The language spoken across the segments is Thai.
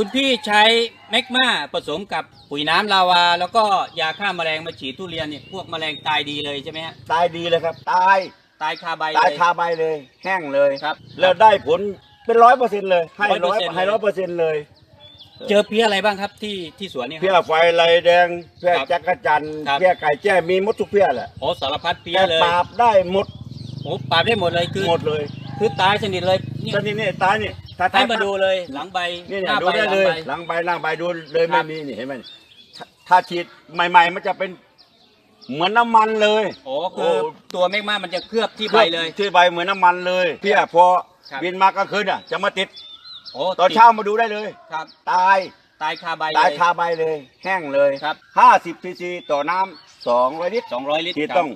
คุณพี่ใช้แมกมาผสมกับปุ๋ยน้ำลาวา แล้วก็ยาฆ่าแมลงมาฉีดทุเรียนเนี่ยพวกแมลงตายดีเลยใช่ไหมฮะตายดีเลยครับ ตายตายคาใบตายเลยคาใบเลย แห้งเลยครับแล้วได้ผลเป็นร้อยเปอร์เซ็นต์เลยให้ร้อย100%ให้ร้อยเปอร์เซ็นต์เลยเจอเพี้ยอะไรบ้างครับที่ที่สวนเนี่ยคเพี้ยรับไฟลายแดงเพี้ยครับจักรจันทร์ครับ เพี้ยไก่แจ้มีหมดทุกเพี้ยแหละโอ้สารพัดเพี้ยแต่เลยปราบได้หมดโอ้ปราบได้หมดเลยคือหมดเลย คือตายสนิทเลย นี่ตอนนี้นี่ตายนี่ถ้าให้มาดูเลยหลังใบนี่หเนี่ยน้าดูใบได้หลัเลงยใบหลังใบหน้าใบดูเลยครัไม่บมีนี่เห็นไหมถ้าถ้าฉีดใหม่ ๆ มันจะเป็นเหมือนน้ำมันเลยโอ้คือตัวแมกมามันจะเคลือบที่ใบเลยที่ใบเหมือนน้ำมันเลยเพี้ยพอครับบินมากลางคืนอะจะมาติดโอ้ตอนเช้ามาดูได้เลยครับ ตายตายคาใบตายเลยคาใบเลย แห้งเลยครับห้าสิบซีซีต่อน้ำสองร้อยลิตรสองร้อยลิตรที่ครับต้อง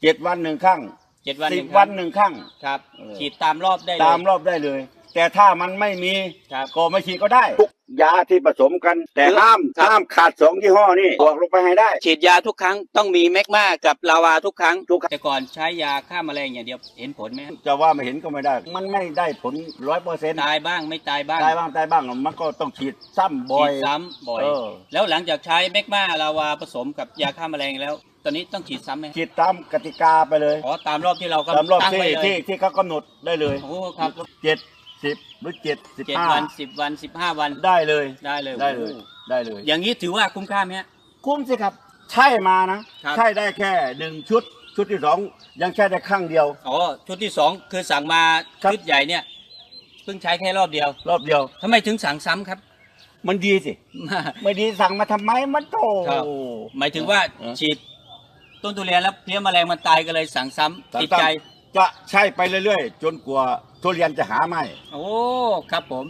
เจ็ดวันหนึ่งครั้ง เจ็ดวันสิบงวันครั้งหนึ่งครั้ง ครับ เออ ฉีดตามรอบได้เลย ตามรอบได้เลย แต่ถ้ามันไม่มีครับ ก็ไม่ฉีดก็ได้ทุกยาที่ผสมกัน แต่ห้ามครับห้ามขาดสองยี่ห้อนี่บวกลงไปให้ได้ ฉีดยาทุกครั้งต้องมีแมกมากับลาวาทุกครั้งทุกครั้ง แต่ก่อนใช้ยาฆ่าแมลงอย่างเดียวเห็นผลไหมจะว่าไม่เห็นก็ไม่ได้ มันไม่ได้ผลร้อยเปอร์เซ็นต์ตายบ้างไม่ตายบ้างตายบ้างตายบ้างมันก็ต้องฉีดซ้ำบ่อยฉีดซ้ำบ่อย เออ แล้วหลังจากใช้แมกมาลาวาผสมกับยาฆ่าแมลงแล้ว ตอนนี้ต้องฉีดซ้ำไหมฉีดตามกติกาไปเลยอ๋อตามรอบที่เราก็ตามรอบตั้งที่ไว้เลยที่ที่เขากำหนดได้เลยโอ้ครับเจ็ดสิบหรือเจ็ดสิบเจ็ดห้าวันสิบวันสิบห้าวันได้เลยได้เลยได้เลยโอ้ได้เลย อย่างนี้ถือว่าคุ้มค่าไหมฮะ คุ้มสิครับ ใช่มานะ ครับ ใช่ได้แค่หนึ่งชุด ชุดที่สองยังแค่ได้ครั้งเดียว อ๋อชุดที่สองคือสั่งมาครับ ชุดใหญ่เนี่ยเพิ่งใช้แค่รอบเดียวรอบเดียว ทำไมถึงสั่งซ้ำครับ มันดีสิ ไม่ดีสั่งมาทำไมมันโต ครับ หมายถึงว่าเออ ฉีด ต้นทุเรียนแล้วเพลี้ยแมลงมันตายก็เลยสั่งซ้ำสั่งติดซ้ำใจ จะใช่ไปเรื่อยๆ จนกว่าทุเรียนจะหาไม่ โอ้ ครับผม